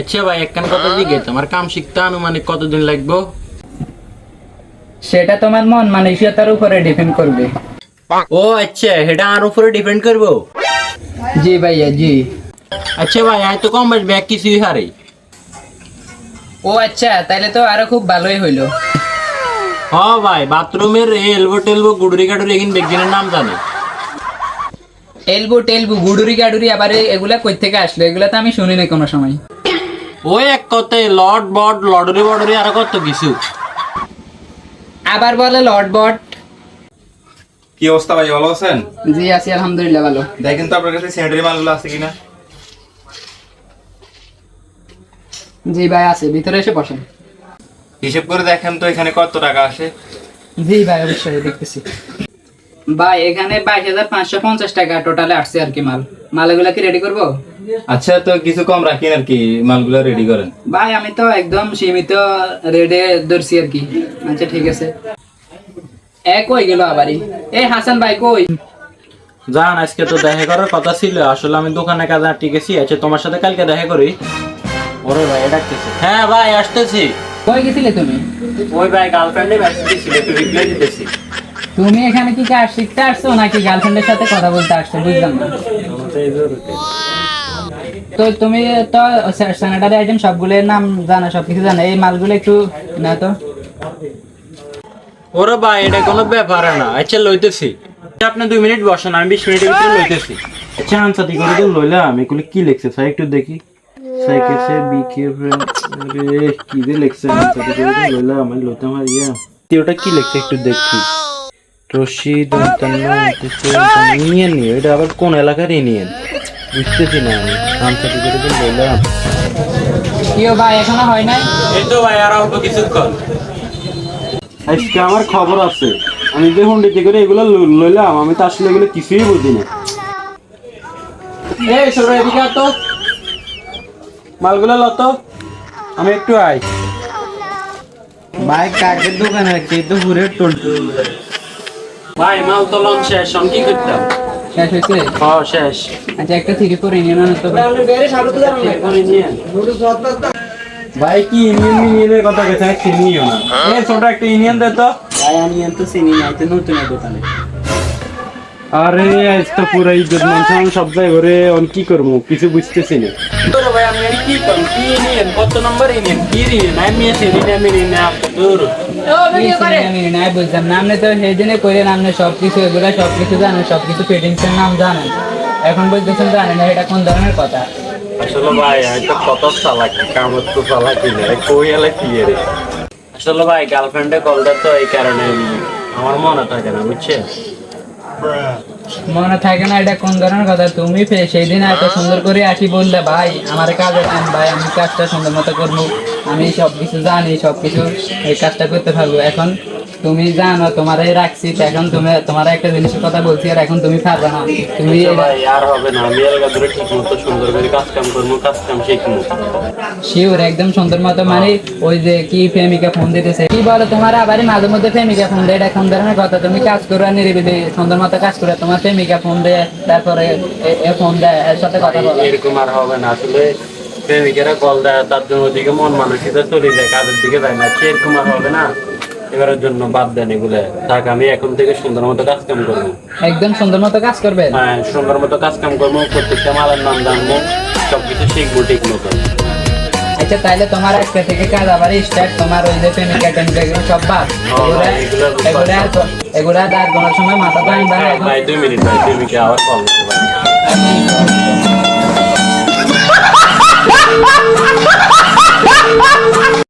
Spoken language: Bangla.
আচ্ছা ভাই একখান কথা দিকে তোমার কাম শিখতে আনুমানিক কতদিন লাগবে? সেটা তোমার মন মানসিকতার উপরে ডিপেন্ড করবে। ও আচ্ছা এটা আর উপরে ডিপেন্ড করব? জি ভাইয়া জি। আচ্ছা ভাই আয় তো কম বেশ ব্যাগ কিছুই হারে ও আচ্ছা তাহলে তো আরও খুব ভালোই হইল। হ ভাই বাথরুমের এলবো টেলবো গুড়ুরি গাডুরি এখানে বেগিনের নাম জানে। এলবো টেলবো গুডুরি গাডুরি আবার এগুলা কই থেকে আসলো? এগুলা তো আমি শুনি শুনিনি কোনো সময়। ওই এক কথায় লট বট লডরি বডরি আর কত কিছু। আবার বলে লর্ড বট। কি অবস্থা ভাই ভালো আছেন? জি আছি আলহামদুলিল্লাহ ভালো। দেখেন তো আপনার কাছে স্যানিটারি মালগুলো আছে কিনা। জি ভাই আছে। ভিতরে এসে বসেন। হিসেব করে দেখেন তো এখানে কত টাকা আসে। জি ভাই অবশ্যই দেখতেছি। ভাই এখানে বাইশ হাজার পাঁচশো পঞ্চাশ টাকা টোটালে আসছে আর কি মাল। মালগুলা কি রেডি করব? আচ্ছা তো কিছু কম রাখেন আর কি মালগুলো রেডি করেন। ভাই আমি তো একদম সীমিত রেডে ধরছি আর কি। আচ্ছা ঠিক আছে। এ কই গেল আবারই এই হাসান ভাই কই? জান আজকে তো দেখা করার কথা ছিল। আসলে আমি দোকানে কাজে আটকে গেছি। আচ্ছা তোমার সাথে কালকে দেখা করি। ওরে ভাই ডাকতেছে হ্যাঁ ভাই আসতেছি। কই গেছিলে তুমি? ওই ভাই গার্লফ্রেন্ডে মেসেজ ছিল একটু রিপ্লাই দিতেছি। তুমি এখানে কি কাজ শিখতে আসছো নাকি গার্লফ্রেন্ডের সাথে কথা বলতে আসছো? বুঝলাম না। তো তুমি তো স্যানিটারি আইটেম সবগুলোর নাম জানো সবকিছু জানো। এই মালগুলো একটু না তো। ওরে ভাই এটা কোনো ব্যাপার না। আচ্ছা লইতেছি। আচ্ছা, আপনি দুই মিনিট বসেন আমি বিশ মিনিটের ভিতরে লইতেছি। আচ্ছা আনসার করে তো লইলাম। এগুলো কি লিখছে? স্যার একটু দেখি। সাইকেসে বিকে রে কি যে লিখছে? আনসার করে তো লইলাম। আমি লইতে আমার ইয়া। তুই ওটা কি লিখছে? একটু দেখি। রশিদ ইউনিয়ন নিয়ে এটা আবার কোন এলাকার ইউনিয়ন বুঝতেছি না আমি। আনসার করে তো লইলাম কিও ভাই এখনও হয় নাই? এই তো ভাই আর অল্প কিছুক্ষণ। আজকে আমার খবর আছে। আমি যে হুন্ডিতে করে এগুলো লইলাম আমি তো আসলে এগুলো কিছুই বুঝি না। এই এদিকে তো। মালগুলো লত আমি একটু আই ভাই কাকের দোকানে এই তো ঘুরে টোল। ভাই মাল তো লন শেষ আমি কি করতাম? শেষ হয়েছে? হ্যাঁ শেষ। আচ্ছা একটা থ্রি ফোর ইউনিয়ন তো ভাই কি ইউনিয়ন ইউনিয়নের কথা গেছে এক চিনিও না। এই ছোট একটা ইউনিয়ন দে তো। ভাই আমি তো চিনি না তো নতুন দোকানে। আরে আজ তো পুরো ইজ্জত মান সব জায়গায় ঘরে। অন কি করব? কিছু বুঝতেছি না। তোর ভাই আমি কি করব? কি নিয়েন কত নম্বর নিয়েন কি নিয়েন আমি এসে নিন আমি দূর আমি নাই বুঝলাম। তো সেই দিনে কইলেন আপনি সবকিছু এগুলা সবকিছু জানেন সবকিছু ফিটিংস এর নাম জানেন। এখন বলতেছেন জানেন না এটা কোন ধরনের কথা? আসলে ভাই তো কত চালাকি কামত তো চালাকি না কই এলা কি রে? আসলে ভাই গার্লফ্রেন্ডে কলটা তো এই কারণে আমার মনে থাকে না বুঝছেন? মনে থাকে না এটা কোন ধরনের কথা। তুমি সেই দিন এত সুন্দর করে আসি বললে, ভাই, আমার কাজ আছেন ভাই, আমি কাজটা সুন্দর মতো করব। আমি সব কিছু জানি সব কিছু এই কাজটা করতে পারব। এখন তুমি জানো তোমারে রাখছি এখন তুমি তোমার একটা জিনিসের কথা বলছি আর এখন তুমি পারবে না। তুমি আর হবে না। আমি এলাকা ধরে ঠিক মতো সুন্দর করে কাজ কাম করব কাজ কাম শিখব। শিওর একদম সুন্দর মতো মানে ওই যে কি প্রেমিকা ফোন দিতেছে। কি বলো তোমার আবার মাঝে মধ্যে প্রেমিকা ফোন দেয় এটা কোন ধরনের কথা। তুমি কাজ করো নিরিবিলি সুন্দর মতো কাজ করে তোমার প্রেমিকা ফোন দেয় তারপরে এ- ফোন দেয় এর সাথে কথা বলো। এরকম আর হবে না। আসলে প্রেমিকেরা কল দেয় তার জন্য ওদিকে মন মানসিকতা চলে যায় কাজের দিকে যায় না। সেরকম আর হবে না। এবারের জন্য বাদ দেন এগুলো। থাক আমি এখন থেকে সুন্দর মতো কাজ কাম করব। একদম সুন্দর মতো কাজ করবে হ্যাঁ সুন্দর মতো কাজ কাম করব প্রত্যেকটা মালের নাম জানব সবকিছু শিখব ঠিক মতো। আচ্ছা তাহলে তোমার আজকে থেকে কাজ আবার স্টার্ট তোমার ওই যে সব বাদ। এগুলা সময় মাথা তো হ্যাঁ, ভাই দুই মিনিট দুই প্রেমিকা আবার কল করতে পারি।